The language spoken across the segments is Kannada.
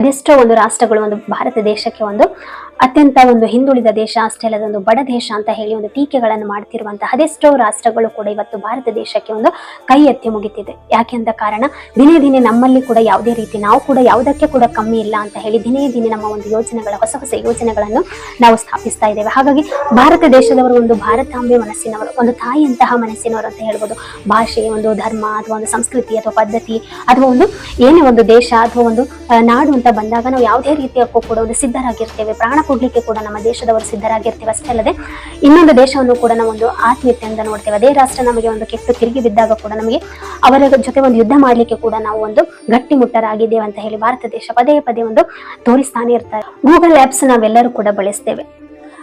ಅದೆಷ್ಟೋ ಒಂದು ರಾಷ್ಟ್ರಗಳು ಒಂದು ಭಾರತ ದೇಶಕ್ಕೆ ಒಂದು ಅತ್ಯಂತ ಒಂದು ಹಿಂದುಳಿದ ದೇಶ ಅಷ್ಟೇ ಅಲ್ಲದೊಂದು ಬಡ ದೇಶ ಅಂತ ಹೇಳಿ ಒಂದು ಟೀಕೆಗಳನ್ನು ಮಾಡ್ತಿರುವಂತಹ ಅದೆಷ್ಟೋ ರಾಷ್ಟ್ರಗಳು ಕೂಡ ಇವತ್ತು ಭಾರತ ದೇಶಕ್ಕೆ ಒಂದು ಕೈ ಎತ್ತಿ ಮುಗಿತಿದೆ. ಯಾಕೆ ಅಂತ ಕಾರಣ, ದಿನೇ ದಿನೇ ನಮ್ಮಲ್ಲಿ ಕೂಡ ಯಾವುದೇ ರೀತಿ ನಾವು ಕೂಡ ಯಾವುದಕ್ಕೆ ಕೂಡ ಕಮ್ಮಿ ಇಲ್ಲ ಅಂತ ಹೇಳಿ ದಿನೇ ದಿನೇ ನಮ್ಮ ಒಂದು ಯೋಜನೆಗಳ, ಹೊಸ ಹೊಸ ಯೋಜನೆಗಳನ್ನು ನಾವು ಸ್ಥಾಪಿಸ್ತಾ ಇದ್ದೇವೆ. ಹಾಗಾಗಿ ಭಾರತ ದೇಶದವರು ಒಂದು ಭಾರತಾಂಬೆ ಮನಸ್ಸಿನವರು, ಒಂದು ತಾಯಿಯಂತಹ ಮನಸ್ಸಿನವರು ಅಂತ ಹೇಳ್ಬೋದು. ಭಾಷೆ, ಒಂದು ಧರ್ಮ, ಅಥವಾ ಒಂದು ಸಂಸ್ಕೃತಿ, ಅಥವಾ ಪದ್ಧತಿ, ಅಥವಾ ಒಂದು ಏನೇ ಒಂದು ದೇಶ, ಅಥವಾ ಒಂದು ನಾಡು ಅಂತ ಬಂದಾಗ ನಾವು ಯಾವುದೇ ರೀತಿಯಕ್ಕೂ ಕೂಡ ಒಂದು ಸಿದ್ಧರಾಗಿರ್ತೇವೆ. ಪ್ರಾಣ ಕೊಡ್ಲಿಕ್ಕೆ ಕೂಡ ನಮ್ಮ ದೇಶದವರು ಸಿದ್ಧರಾಗಿರ್ತೇವೆ ಅಷ್ಟೇ ಅಲ್ಲದೆ, ಇನ್ನೊಂದು ದೇಶವನ್ನು ಕೂಡ ನಾವು ಒಂದು ಆತ್ಮೀಯತೆಯಿಂದ ನೋಡ್ತೇವೆ. ಅದೇ ರಾಷ್ಟ್ರ ನಮಗೆ ಒಂದು ಕೆಟ್ಟು ತಿರುಗಿ ಬಿದ್ದಾಗ ಕೂಡ ನಮಗೆ ಅವರ ಜೊತೆ ಒಂದು ಯುದ್ಧ ಮಾಡಲಿಕ್ಕೆ ಕೂಡ ನಾವು ಒಂದು ಗಟ್ಟಿಮುಟ್ಟರಾಗಿದ್ದೇವೆ ಅಂತ ಹೇಳಿ ಭಾರತ ದೇಶ ಪದೇ ಪದೇ ಒಂದು ತೋರಿಸ್ತಾನೆ ಇರ್ತಾರೆ. ಗೂಗಲ್ ಆ್ಯಪ್ಸ್ ನಾವೆಲ್ಲರೂ ಕೂಡ ಬಳಸ್ತೇವೆ.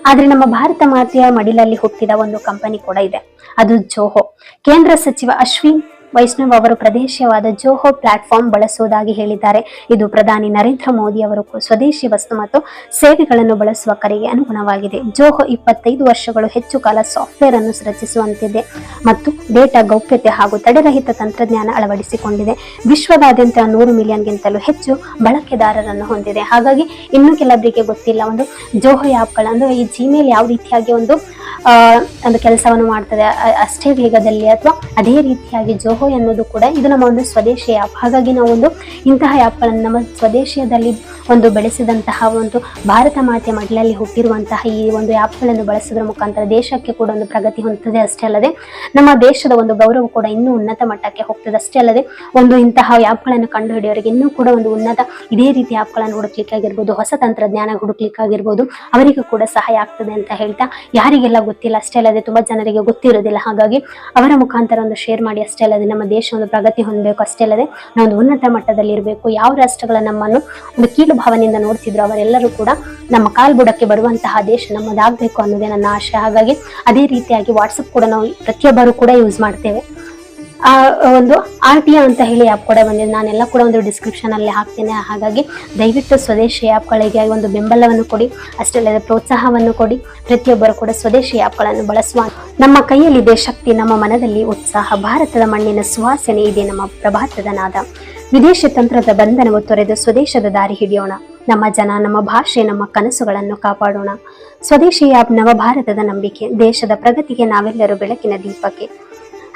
ಆದ್ರೆ ನಮ್ಮ ಭಾರತ ಮಾತೆಯ ಮಡಿಲಲ್ಲಿ ಹುಟ್ಟಿದ ಒಂದು ಕಂಪನಿ ಕೂಡ ಇದೆ. ಅದು ಜೋಹೋ ಕೇಂದ್ರ ಸಚಿವ ಅಶ್ವಿನ್ ವೈಷ್ಣವ್ ಅವರು ಪ್ರದೇಶವಾದ ಜೋಹೋ ಪ್ಲಾಟ್ಫಾರ್ಮ್ ಬಳಸುವುದಾಗಿ ಹೇಳಿದ್ದಾರೆ. ಇದು ಪ್ರಧಾನಿ ನರೇಂದ್ರ ಮೋದಿ ಅವರು ಸ್ವದೇಶಿ ವಸ್ತು ಮತ್ತು ಸೇವೆಗಳನ್ನು ಬಳಸುವ ಕರೆಗೆ ಅನುಗುಣವಾಗಿದೆ. ಜೋಹೋ ಇಪ್ಪತ್ತೈದು ವರ್ಷಗಳು ಹೆಚ್ಚು ಕಾಲ ಸಾಫ್ಟ್ವೇರ್ ಅನ್ನು ರಚಿಸುವಂತಿದೆ ಮತ್ತು ಡೇಟಾ ಗೌಪ್ಯತೆ ಹಾಗೂ ತಡೆರಹಿತ ತಂತ್ರಜ್ಞಾನ ಅಳವಡಿಸಿಕೊಂಡಿದೆ. ವಿಶ್ವದಾದ್ಯಂತ ನೂರು ಮಿಲಿಯನ್ಗಿಂತಲೂ ಹೆಚ್ಚು ಬಳಕೆದಾರರನ್ನು ಹೊಂದಿದೆ. ಹಾಗಾಗಿ ಇನ್ನೂ ಕೆಲವರಿಗೆ ಗೊತ್ತಿಲ್ಲ ಒಂದು ಜೋಹೋ ಆ್ಯಪ್ಗಳು ಅಂದರೆ ಈ ಜಿಮೇಲ್ ಯಾವ ರೀತಿಯಾಗಿ ಒಂದು ಒಂದು ಕೆಲಸವನ್ನು ಮಾಡ್ತದೆ ಅಷ್ಟೇ ವೇಗದಲ್ಲಿ ಅಥವಾ ಅದೇ ರೀತಿಯಾಗಿ ಜೋಹೋ ಎನ್ನುವುದು ಕೂಡ ಇದು ನಮ್ಮ ಒಂದು ಸ್ವದೇಶಿ ಆ್ಯಪ್ ಹಾಗಾಗಿ ನಾವು ಒಂದು ಇಂತಹ ಆ್ಯಪ್ಗಳನ್ನು ನಮ್ಮ ಸ್ವದೇಶದಲ್ಲಿ ಒಂದು ಬೆಳೆಸಿದಂತಹ ಒಂದು ಭಾರತ ಮಾತೆ ಮಡಲಲ್ಲಿ ಹುಟ್ಟಿರುವಂತಹ ಈ ಒಂದು ಆ್ಯಪ್ಗಳನ್ನು ಬಳಸೋದ್ರ ಮುಖಾಂತರ ದೇಶಕ್ಕೆ ಕೂಡ ಒಂದು ಪ್ರಗತಿ ಹೊಂದುತ್ತದೆ ಅಷ್ಟೇ ಅಲ್ಲದೆ, ನಮ್ಮ ದೇಶದ ಒಂದು ಗೌರವ ಕೂಡ ಇನ್ನೂ ಉನ್ನತ ಮಟ್ಟಕ್ಕೆ ಹೋಗ್ತದೆ ಅಷ್ಟೇ ಅಲ್ಲದೆ, ಒಂದು ಇಂತಹ ಆ್ಯಪ್ಗಳನ್ನು ಕಂಡುಹಿಡಿಯೋರಿಗೆ ಇನ್ನೂ ಕೂಡ ಒಂದು ಉನ್ನತ ಇದೇ ರೀತಿ ಆ್ಯಪ್ಗಳನ್ನು ಹುಡುಕ್ಲಿಕ್ಕೆ ಆಗಿರ್ಬೋದು ಹೊಸ ತಂತ್ರಜ್ಞಾನ ಹುಡುಕ್ಲಿಕ್ಕೆ ಆಗಿರ್ಬೋದು ಅವರಿಗೂ ಕೂಡ ಸಹಾಯ ಆಗ್ತದೆ ಅಂತ ಹೇಳ್ತಾ, ಯಾರಿಗೆಲ್ಲ ಗೊತ್ತಿಲ್ಲ, ಅಷ್ಟೇ ಅಲ್ಲದೆ ತುಂಬಾ ಜನರಿಗೆ ಗೊತ್ತಿರೋದಿಲ್ಲ. ಹಾಗಾಗಿ ಅವರ ಮುಖಾಂತರ ಒಂದು ಶೇರ್ ಮಾಡಿ, ಅಷ್ಟೇ ಅಲ್ಲದೆ ನಮ್ಮ ದೇಶ ಒಂದು ಪ್ರಗತಿ ಹೊಂದಬೇಕು, ಅಷ್ಟೇ ಅಲ್ಲದೆ ನಾವು ಒಂದು ಉನ್ನತ ಮಟ್ಟದಲ್ಲಿ ಇರಬೇಕು. ಯಾವ ರಾಷ್ಟ್ರಗಳ ನಮ್ಮನ್ನು ಒಂದು ಕೀಳು ಭಾವನೆಯಿಂದ ನೋಡ್ತಿದ್ರು, ಅವರೆಲ್ಲರೂ ಕೂಡ ನಮ್ಮ ಕಾಲ್ಬುಡಕ್ಕೆ ಬರುವಂತಹ ದೇಶ ನಮ್ಮದಾಗಬೇಕು ಅನ್ನೋದೇ ನನ್ನ ಆಶೆ. ಹಾಗಾಗಿ ಅದೇ ರೀತಿಯಾಗಿ ವಾಟ್ಸಪ್ ಕೂಡ ನಾವು ಪ್ರತಿಯೊಬ್ಬರು ಕೂಡ ಯೂಸ್ ಮಾಡ್ತೇವೆ. ಆ ಒಂದು ಆರ್ ಟಿ ಅಂತ ಹೇಳಿ ಆ್ಯಪ್ ಕೂಡ ಬಂದಿದೆ. ನಾನೆಲ್ಲ ಕೂಡ ಒಂದು ಡಿಸ್ಕ್ರಿಪ್ಷನ್ ಅಲ್ಲಿ ಹಾಕ್ತೇನೆ. ಹಾಗಾಗಿ ದಯವಿಟ್ಟು ಸ್ವದೇಶಿ ಆ್ಯಪ್ಗಳಿಗೆ ಒಂದು ಬೆಂಬಲವನ್ನು ಕೊಡಿ, ಅಷ್ಟೇ ಅಲ್ಲದೆ ಪ್ರೋತ್ಸಾಹವನ್ನು ಕೊಡಿ. ಪ್ರತಿಯೊಬ್ಬರು ಕೂಡ ಸ್ವದೇಶಿ ಆ್ಯಪ್ಗಳನ್ನು ಬಳಸುವ ನಮ್ಮ ಕೈಯಲ್ಲಿದೆ ಶಕ್ತಿ, ನಮ್ಮ ಮನದಲ್ಲಿ ಉತ್ಸಾಹ, ಭಾರತದ ಮಣ್ಣಿನ ಸುವಾಸನೆ ಇದೆ ನಮ್ಮ ಪ್ರಭಾತದ ನಾದ. ವಿದೇಶಿ ತಂತ್ರದ ಬಂಧನವು ತೊರೆದು ಸ್ವದೇಶದ ದಾರಿ ಹಿಡಿಯೋಣ. ನಮ್ಮ ಜನ, ನಮ್ಮ ಭಾಷೆ, ನಮ್ಮ ಕನಸುಗಳನ್ನು ಕಾಪಾಡೋಣ. ಸ್ವದೇಶಿ ಆ್ಯಪ್ ನವಭಾರತದ ನಂಬಿಕೆ, ದೇಶದ ಪ್ರಗತಿಗೆ ನಾವೆಲ್ಲರೂ ಬೆಳಕಿನ ದೀಪಕ್ಕೆ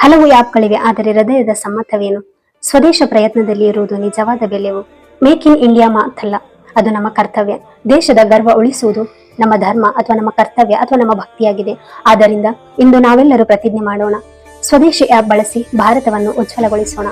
ಹಲವು ಆ್ಯಪ್ಗಳಿವೆ ಆದರೆ ಹೃದಯದ ಸಮ್ಮತವೇನು ಸ್ವದೇಶ ಪ್ರಯತ್ನದಲ್ಲಿ ಇರುವುದು ನಿಜವಾದ ಬೆಲೆವು ಮೇಕ್ ಇನ್ ಇಂಡಿಯಾ ಮಾತಲ್ಲ. ಅದು ನಮ್ಮ ಕರ್ತವ್ಯ. ದೇಶದ ಗರ್ವ ಉಳಿಸುವುದು ನಮ್ಮ ಧರ್ಮ ಅಥವಾ ನಮ್ಮ ಕರ್ತವ್ಯ ಅಥವಾ ನಮ್ಮ ಭಕ್ತಿಯಾಗಿದೆ. ಆದ್ದರಿಂದ ಇಂದು ನಾವೆಲ್ಲರೂ ಪ್ರತಿಜ್ಞೆ ಮಾಡೋಣ. ಸ್ವದೇಶಿ ಆ್ಯಪ್ ಬಳಸಿ ಭಾರತವನ್ನು ಉಜ್ವಲಗೊಳಿಸೋಣ.